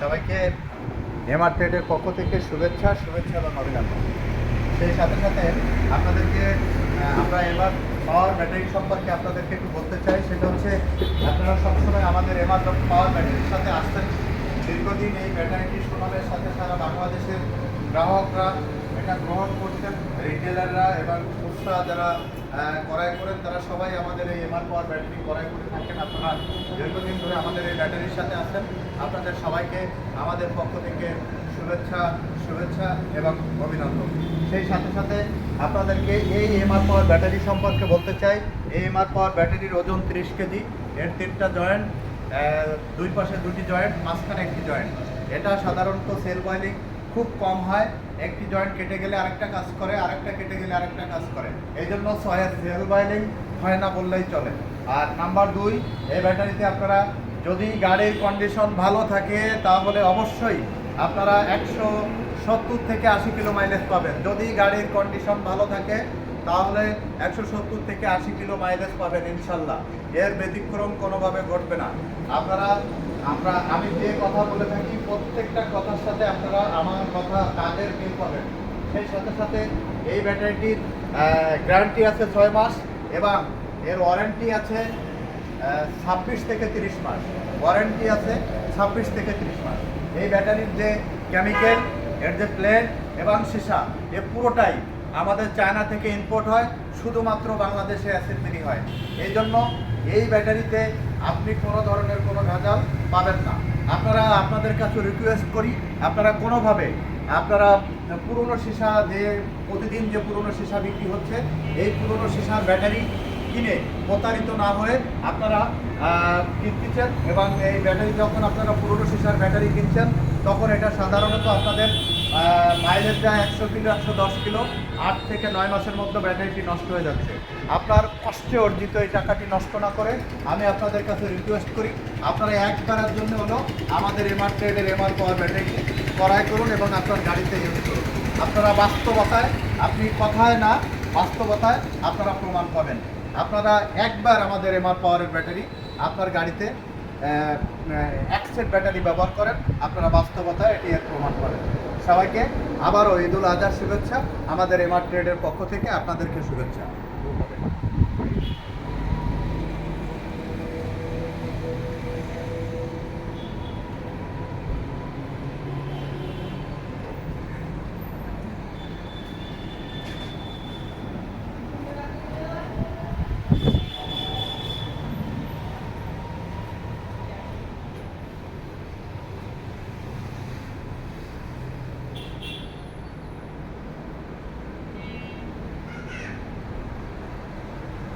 সবাইকে এমআর ট্রেডের পক্ষ থেকে শুভেচ্ছা শুভেচ্ছা এবং অভিনন্দন। সেই সাথে সাথে আপনাদেরকে আমরা এবার পাওয়ার ব্যাটারি সম্পর্কে আপনাদেরকে একটু বলতে চাই। সেটা হচ্ছে, আপনারা সবসময় আমাদের এমআর পাওয়ার ব্যাটারির সাথে আসতেন দীর্ঘদিন এই ব্যাটারিটি সুনামের সাথে সারা বাংলাদেশের গ্রাহকরা এটা গ্রহণ করছেন রিটেলাররা এবং খুচরা যারা ক্রয় করেন, তারা সবাই আমাদের এই এমআর পাওয়ার ব্যাটারি ক্রয় করে থাকেন। আপনারা দীর্ঘদিন ধরে আমাদের এই ব্যাটারির সাথে আছেন। আপনাদের সবাইকে আমাদের পক্ষ থেকে শুভেচ্ছা শুভেচ্ছা এবং অভিনন্দন। সেই সাথে সাথে আপনাদেরকে এই এমআর পাওয়ার ব্যাটারি সম্পর্কে বলতে চাই। এই এমআর পাওয়ার ব্যাটারির ওজন তিরিশ কেজি। এর তিনটা জয়েন্ট দুই পাশে দুটি জয়েন্ট মাঝখানে একটি জয়েন্ট এটা সাধারণত সেল বয়েলিং খুব কম হয়। একটি জয়েন্ট কেটে গেলে আরেকটা কাজ করে, আরেকটা কেটে গেলে আরেকটা কাজ করে। এই জন্য সয়ের সেল বয়েলিং হয় না বললেই চলে। আর নাম্বার দুই, এই ব্যাটারিতে আপনারা যদি গাড়ির কন্ডিশন ভালো থাকে, তাহলে অবশ্যই আপনারা একশো সত্তর থেকে আশি কিলো মাইলেজ পাবেন। যদি গাড়ির কন্ডিশন ভালো থাকে, তাহলে একশো সত্তর থেকে আশি কিলো মাইলেজ পাবেন ইনশাল্লাহ। এর ব্যতিক্রম কোনোভাবে ঘটবে না। আপনারা আমরা, আমি যে কথা বলে থাকি, প্রত্যেকটা কথার সাথে আপনারা আমার কথা কাজের মিল সেই সাথে সাথে এই ব্যাটারিটির গ্যারান্টি আছে ছয় মাস এবং এর ওয়ারেন্টি আছে ছাব্বিশ থেকে তিরিশ মাস। ওয়ারেন্টি আছে ছাব্বিশ থেকে তিরিশ মাস। এই ব্যাটারির যে কেমিক্যাল, এর যে প্লেট এবং সীসা, এ পুরোটাই আমাদের চায়না থেকে ইম্পোর্ট হয়, শুধুমাত্র বাংলাদেশে অ্যাসেম্বলি হয় এই জন্য এই ব্যাটারিতে আপনি কোনো ধরনের কোনো ভেজাল পাবেন না। আপনারা আপনাদের কাছে রিকোয়েস্ট করি, আপনারা কোনোভাবে আপনারা পুরনো সীসা যে প্রতিদিন যে পুরনো সীসা বিক্রি হচ্ছে, এই পুরনো সীসার ব্যাটারি কিনে প্রতারিত না হয়ে আপনারা কিনতেছেন এবং এই ব্যাটারি যখন আপনারা পুরনো সীসার ব্যাটারি কিনছেন তখন এটা সাধারণত আপনাদের মাইলেজ যায় একশো কিলো, একশো দশ কিলো। আট থেকে নয় মাসের মধ্যে ব্যাটারিটি নষ্ট হয়ে যাচ্ছে। আপনার কষ্টে অর্জিত এই টাকাটি নষ্ট না করে আমি আপনাদের কাছে রিকোয়েস্ট করি, আপনারা একবারের জন্য হলো আমাদের এমআর ট্রেডের এমআর পাওয়ার ব্যাটারিটি ক্রয় করুন এবং আপনার গাড়িতে ইউজ করুন। আপনারা বাস্তবতায়, আপনি কথায় না, বাস্তবতায় আপনারা প্রমাণ পাবেন। আপনারা একবার আমাদের এমআর পাওয়ারের ব্যাটারি আপনার গাড়িতে এক সেট ব্যাটারি ব্যবহার করেন। আপনারা বাস্তবতা এটি এর প্রমাণ করেন সবাইকে আবারও ঈদুল আজহার শুভেচ্ছা। আমাদের এমআর ট্রেডের পক্ষ থেকে আপনাদেরকে শুভেচ্ছা।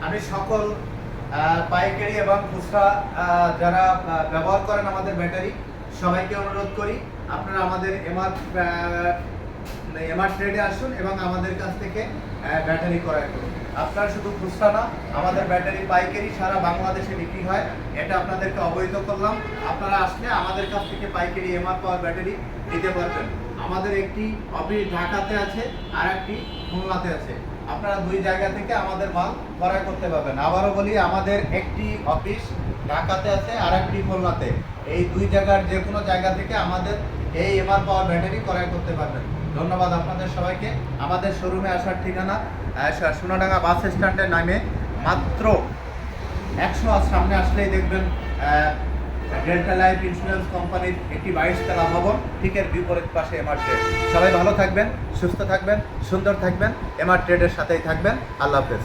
আমি সকল পাইকারি এবং খুচরা যারা ব্যবহার করেন আমাদের ব্যাটারি, সবাইকে অনুরোধ করি আপনারা আমাদের এমআর এমআর ট্রেডে আসুন এবং আমাদের কাছ থেকে ব্যাটারি ক্রয় করুন। আপনারা শুধু খুচরা না, আমাদের ব্যাটারি পাইকারি সারা বাংলাদেশে বিক্রি হয়, এটা আপনাদেরকে অবহিত করলাম। আপনারা আসলে আমাদের কাছ থেকে পাইকারি এমআর পাওয়ার ব্যাটারি নিতে পারবেন। আমাদের একটি অফিস ঢাকাতে আছে আর একটি খুলনাতে আছে। আপনারা দুই জায়গা থেকে আমাদের মাল ক্রয় করতে পারবেন। আবারও বলি, আমাদের একটি অফিস ঢাকাতে আছে আর একটি খুলনাতে। এই দুই জায়গার যে কোনো জায়গা থেকে আমাদের এই এমআর পাওয়ার ব্যাটারি ক্রয় করতে পারবেন। ধন্যবাদ আপনাদের সবাইকে। আমাদের শোরুমে আসার ঠিকানা সোনাডাঙ্গা বাস স্ট্যান্ডে নামে মাত্র একশো সামনে আসলেই দেখবেন ডেল্টা লাইফ ইন্স্যুরেন্স কোম্পানির একটি বাইশ তলা ভবন ঠিক এর বিপরীত পাশে এমআর ট্রেড সবাই ভালো থাকবেন, সুস্থ থাকবেন, সুন্দর থাকবেন এমআর ট্রেডের সাথেই থাকবেন। আল্লাহ হাফেজ।